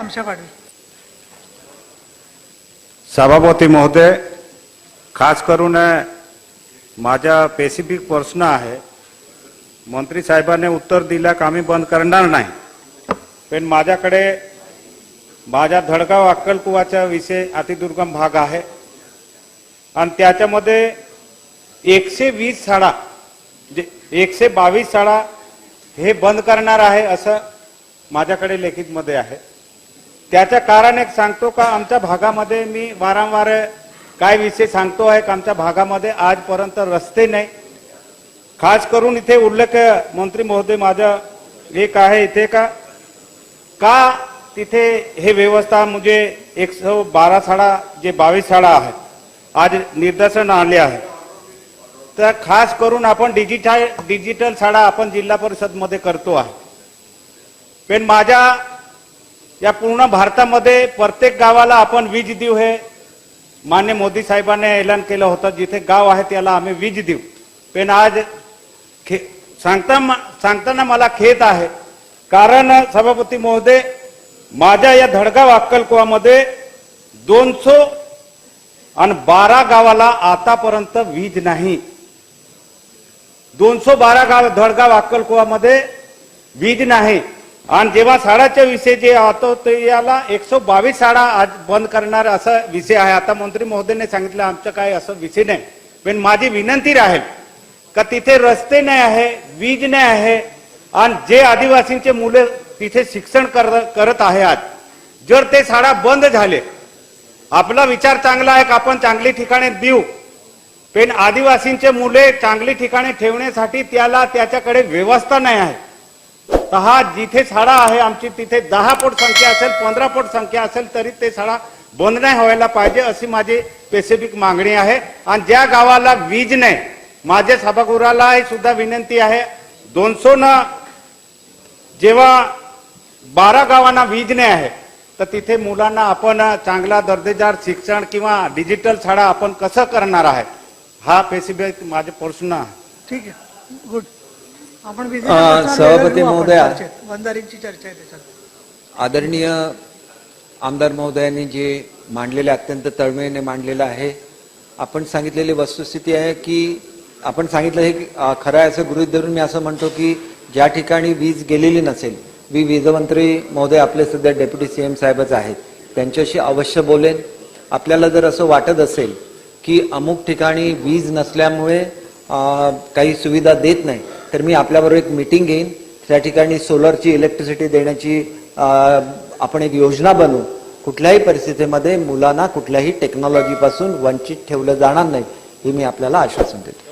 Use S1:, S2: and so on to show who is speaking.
S1: आमच्या
S2: सभापती महोदय खास करून अ, माझा स्पेसिफिक प्रश्न आहे. मंत्री साहेबांनी उत्तर दिलं का आम्ही बंद करणार नाही. पण माझ्याकडे माझ्या धडगाव अक्कलकुवाचा विषय अतिदुर्गम भाग आहे. आणि त्याच्यामध्ये एकशे वीस शाळा जे एकशे बावीस शाळा हे बंद करणार आहे असं माझ्याकडे लेखितमध्ये आहे. त्याचं कारण एक सांगतो का आमच्या भागामध्ये मी वारंवार काय विषय सांगतो आहे का आमच्या भागामध्ये आजपर्यंत रस्ते नाही. खास करून इथे उल्लेख मंत्री महोदय माझं एक आहे इथे का का तिथे हे व्यवस्था म्हणजे एकशे बारा शाळा जे बावीस शाळा आहेत आज निदर्शन आले आहे तर खास करून आपण डिजिटल डिजिटल शाळा आपण जिल्हा परिषदमध्ये करतो आहे. पण माझ्या या पूर्ण भारतामध्ये प्रत्येक गावाला आपण वीज देऊ हे मान्य मोदी साहेबांनी ऐलान केलं होतं. जिथे गाव आहे त्याला आम्ही वीज देऊ. पण आज खे सांगता सांगताना मला खेद आहे. कारण सभापती महोदय माझ्या या धडगाव अक्कलकुवामध्ये दोनशे आणि बारा गावाला आतापर्यंत वीज नाही. दोनशे बारा गाव धडगाव अक्कलकुवामध्ये वीज नाही. आणि जेव्हा शाळाच्या विषय जे होतो ते याला एकशे बावीस शाळा आज बंद करणार असा विषय आहे. आता मंत्री महोदयने सांगितलं आमचं काय असं विषय नाही. पण माझी विनंती राहील का तिथे रस्ते नाही आहे वीज नाही आहे आणि जे आदिवासींचे मुले तिथे शिक्षण करत आहे आज जर ते शाळा बंद झाले आपला विचार चांगला आहे का आपण चांगली ठिकाणी देऊ? पण आदिवासींचे मुले चांगली ठिकाणी ठेवण्यासाठी त्याला त्याच्याकडे व्यवस्था नाही आहे. तर हा जिथे शाळा आहे आमची तिथे दहा फूट संख्या असेल पंधरा फूट संख्या असेल तरी ते शाळा बंद नाही व्हायला पाहिजे अशी माझी स्पेसिफिक मागणी आहे. आणि ज्या गावाला वीज नाही माझ्या सभागृहाला सुद्धा विनंती आहे दोनशे न जेव्हा बारा गावांना वीज नाही आहे तर तिथे मुलांना आपण चांगला दर्जेदार शिक्षण किंवा डिजिटल शाळा आपण कसं करणार आहे हा स्पेसिफिक माझे प्रश्न आहे.
S1: ठीक आहे. गुड आपण
S3: सभापती महोदया.
S1: चर्चेत. बंधारींची चर्चा आहे त्याच्यात
S3: आदरणीय आमदार महोदयांनी जे मांडलेले अत्यंत तळमळीने मांडलेलं आहे आपण सांगितलेली वस्तुस्थिती आहे की आपण सांगितलं हे खरं आहे असं गृहीत धरून मी असं म्हणतो की ज्या ठिकाणी वीज गेलेली नसेल मी वीजमंत्री महोदय आपले सध्या डेप्युटी सीएम साहेबच आहेत त्यांच्याशी अवश्य बोलेन आपल्याला जर असं वाटत असेल की अमुक ठिकाणी वीज नसल्यामुळे काही सुविधा देत नाही तर मी आपल्याबरोबर एक मीटिंग घेईन. त्या ठिकाणी सोलरची इलेक्ट्रिसिटी देण्याची आपण एक योजना बनवू. कुठल्याही परिस्थितीमध्ये मुलांना कुठल्याही टेक्नॉलॉजीपासून वंचित ठेवलं जाणार नाही हे मी आपल्याला आश्वासन देतो.